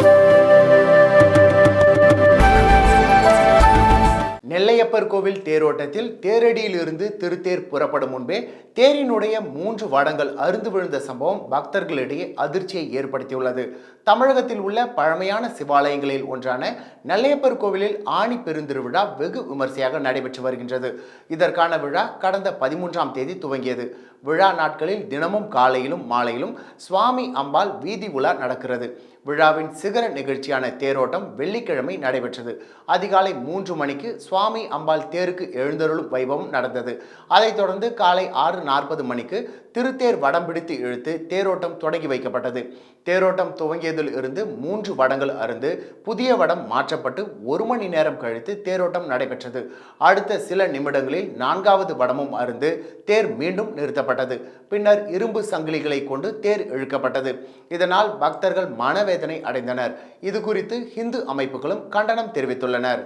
Thank you. Nellaiappar கோவில் தேரோட்டத்தில் தேரடியிலிருந்து திருத்தேர் புறப்படும் முன்பே தேரினுடைய மூன்று வடங்கள் அருந்து விழுந்த சம்பவம் பக்தர்களிடையே அதிர்ச்சியை ஏற்படுத்தியுள்ளது. தமிழகத்தில் உள்ள பழமையான சிவாலயங்களில் ஒன்றான நெல்லையப்பர் கோவிலில் ஆணி பெருந்திருவிழா வெகு விமர்சையாக நடைபெற்று வருகின்றது. இதற்கான விழா கடந்த பதிமூன்றாம் தேதி துவங்கியது. விழா நாட்களில் தினமும் காலையிலும் மாலையிலும் சுவாமி அம்பாள் வீதி உலா நடக்கிறது. விழாவின் சிகர நிகழ்ச்சியான தேரோட்டம் வெள்ளிக்கிழமை நடைபெற்றது. அதிகாலை மூன்று மணிக்கு சுவாமி அம்பாள் தேருக்கு எழுந்தருளும் வைபவம் நடந்தது. அதைத் தொடர்ந்து காலை ஆறு நாற்பது மணிக்கு திருத்தேர் வடம் பிடித்து இழுத்து தேரோட்டம் தொடங்கி வைக்கப்பட்டது. தேரோட்டம் துவங்கியதில் இருந்து மூன்று வடங்கள் அருந்து புதிய வடம் மாற்றப்பட்டு ஒரு மணி நேரம் கழித்து தேரோட்டம் நடைபெற்றது. அடுத்த சில நிமிடங்களில் நான்காவது வடமும் அருந்து தேர் மீண்டும் நிறுத்தப்பட்டது. பின்னர் இரும்பு சங்கிலிகளை கொண்டு தேர் இழுக்கப்பட்டது. இதனால் பக்தர்கள் மனவேதனை அடைந்தனர். இது குறித்து இந்து அமைப்புகளும் கண்டனம் தெரிவித்துள்ளனர்.